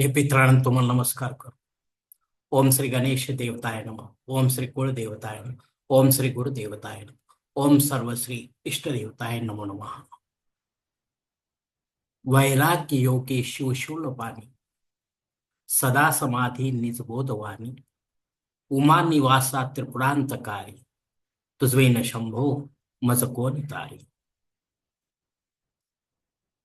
हे पित्रानंद तुम्हाला नमस्कार करू ओम श्री गणेश देवताय नम. ओम श्री कुळ देवताय नम. ओम श्री गुरु देवताय नम. ओम सर्व श्री इष्ट देवताय नमो नमः. वैराग्य योगे शिवशूल पाणी सदा समाधी निजबोधवाणी उमा निवासा त्रिपुरांतकारी तुझवे न शंभो मज कोण तारी.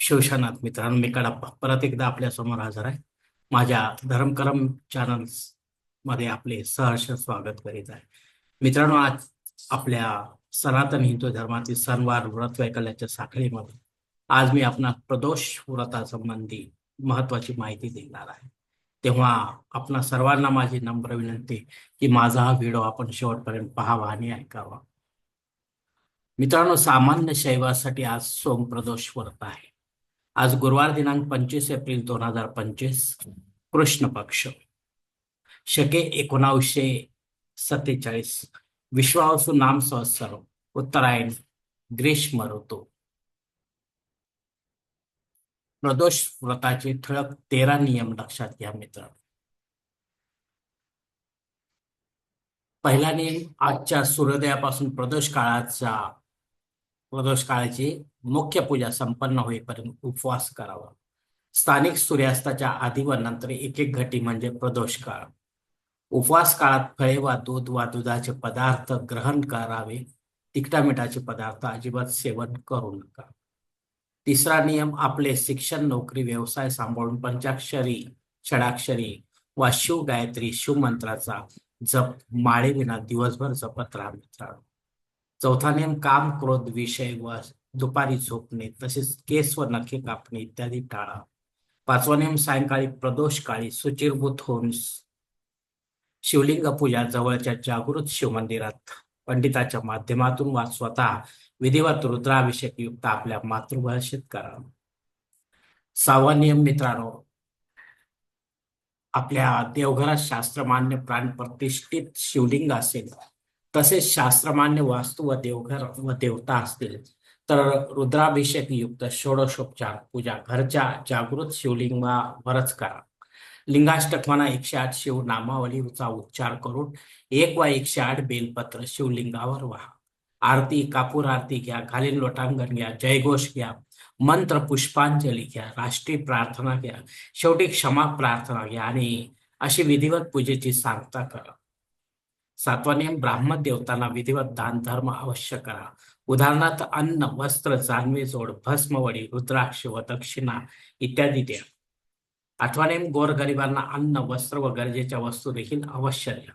शिवशनाथ मित्रांनो मी कडा परत एकदा आपल्यासमोर हजर आहे. माझ्या धर्मकरम चॅनल्समध्ये आपले सहर्ष स्वागत करीत आहे. मित्रांनो आज आपल्या सनातन हिंदू धर्मातील सणवार व्रत वैकल्याच्या साखळीमध्ये आज मी आपणास प्रदोष व्रतासंबंधी महत्वाची माहिती देणार आहे. तेव्हा आपणा सर्वांना माझी नम्र विनंती की माझा हा व्हिडिओ आपण शेवटपर्यंत पाहावा आणि ऐकावा. मित्रांनो सामान्य शैवासाठी आज सोम प्रदोष व्रत आहे. आज गुरुवार दिनांक पंचवीस एप्रिल दोन हजार पंचवीस कृष्ण पक्ष. शके एकोणावीसशे सत्तेचाळीस विश्वासू नाम संवत्सर उत्तरायण ग्रीष्म ऋतू. प्रदोष व्रताचे ठळक तेरा नियम लक्षात घ्या मित्र पहिला नियम आजच्या सूर्योदयापासून प्रदोष काळाचा प्रदोष काळाची मुख्य पूजा संपन्न होईपर्यंत उपवास करावा. स्थानिक सूर्यास्ताच्या आधी व नंतर एक एक घटी म्हणजे प्रदोष काळ. उपवास काळात फळे वा दूध वा दुधाचे पदार्थ ग्रहण करावे. तिखटा मिठाचे पदार्थ अजिबात सेवन करू नका. तिसरा नियम आपले शिक्षण नोकरी व्यवसाय सांभाळून पंचाक्षरी षडाक्षरी वा शिव गायत्री शिवमंत्राचा जप माळेविना दिवसभर जपत राहा मित्रांनो. चौथा नियम काम क्रोध विषय व दुपारी झोपणे तसेच केस व नखे कापणे इत्यादी टाळा. पाचवा नियम सायंकाळी प्रदोष काळी सुचिरभूत होऊन शिवलिंग पूजा जवळच्या जागृत शिवमंदिरात पंडिताच्या माध्यमातून वा स्वतः विधिवत रुद्राभिषेक युक्त आपल्या मातृभाषेत करा. सहावा नियम मित्रांनो आपल्या देवघरात शास्त्रमान्य प्राण प्रतिष्ठित शिवलिंग असेल तसेच शास्त्रमान्य वास्तू व देवघर व देवता असतील तर रुद्राभिषेक युक्त षोडशोपचार पूजा घरच्या जागृत शिवलिंगावरच करा. लिंगाष्टक म्हणा एकशे आठ शिव नामावलीचा उच्चार करून एक वा एकशे आठ बेलपत्र शिवलिंगावर व्हा. आरती कापूर आरती घ्या घालीन लोटांगण घ्या जयघोष घ्या मंत्र पुष्पांजली घ्या राष्ट्रीय प्रार्थना घ्या शेवटी क्षमा प्रार्थना घ्या आणि अशी विधिवत पूजेची सांगता करा. सातवा नियम ब्राह्मण देवतांना विधिवत दान धर्म अवश्य करा. उदाहरणार्थ अन्न वस्त्र जानवे जोड भस्मवडी रुद्राक्ष व दक्षिणा इत्यादी द्या. आठवा नेम गोरगरिबांना अन्न वस्त्र व गरजेच्या वस्तू देखील अवश्य द्या.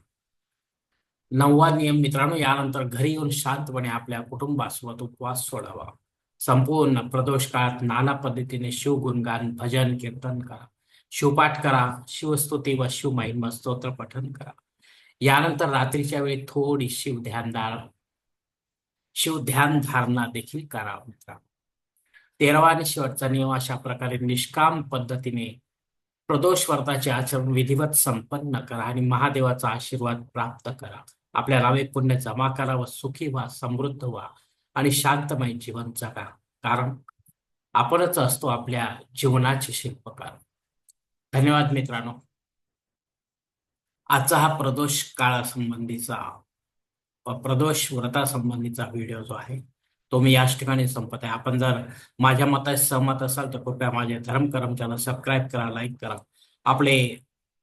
नववा नियम मित्रांनो यानंतर घरी येऊन शांतपणे आपल्या कुटुंबासोबत उपवास सोडावा. संपूर्ण प्रदोष काळात नाना पद्धतीने शिवगुणगान भजन कीर्तन करा. शिवपाठ करा. शिवस्तुती व शिवमहिमा स्तोत्र पठन करा. यानंतर रात्रीच्या वेळी थोडी शिव ध्यानधार शिवध्यान धारणा देखील करा मित्रांनो तेरावा आणि शेवटचा नियम अशा प्रकारे निष्काम पद्धतीने प्रदोष व्रताचे आचरण विधिवत संपन्न करा आणि महादेवाचा आशीर्वाद प्राप्त करा. आपल्या नावे पुण्य जमा करा व सुखी व्हा समृद्ध व्हा आणि शांतमय जीवन जगा. कारण आपणच असतो आपल्या जीवनाचे शिल्पकार. धन्यवाद मित्रांनो. आजचा हा प्रदोष काळासंबंधीचा प्रदोष व्रतासंबंधीचा व्हिडिओ जो आहे तो मी याच ठिकाणी संपत आहे. आपण जर माझ्या मताशी सहमत असाल तर कृपया माझे धर्म चॅनल सबस्क्राईब करा लाईक करा. आपले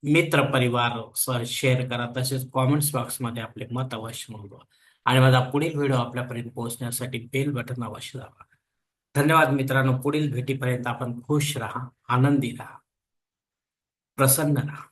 मित्र परिवार सर शेअर करा. तसेच कॉमेंट्स बॉक्समध्ये आपले मत अवश्य नोंदवा. आणि माझा पुढील व्हिडिओ आपल्यापर्यंत पोहोचण्यासाठी बेल बटन अवश्य दाबा. धन्यवाद मित्रांनो. पुढील भेटीपर्यंत आपण खुश राहा आनंदी राहा प्रसन्न राहा.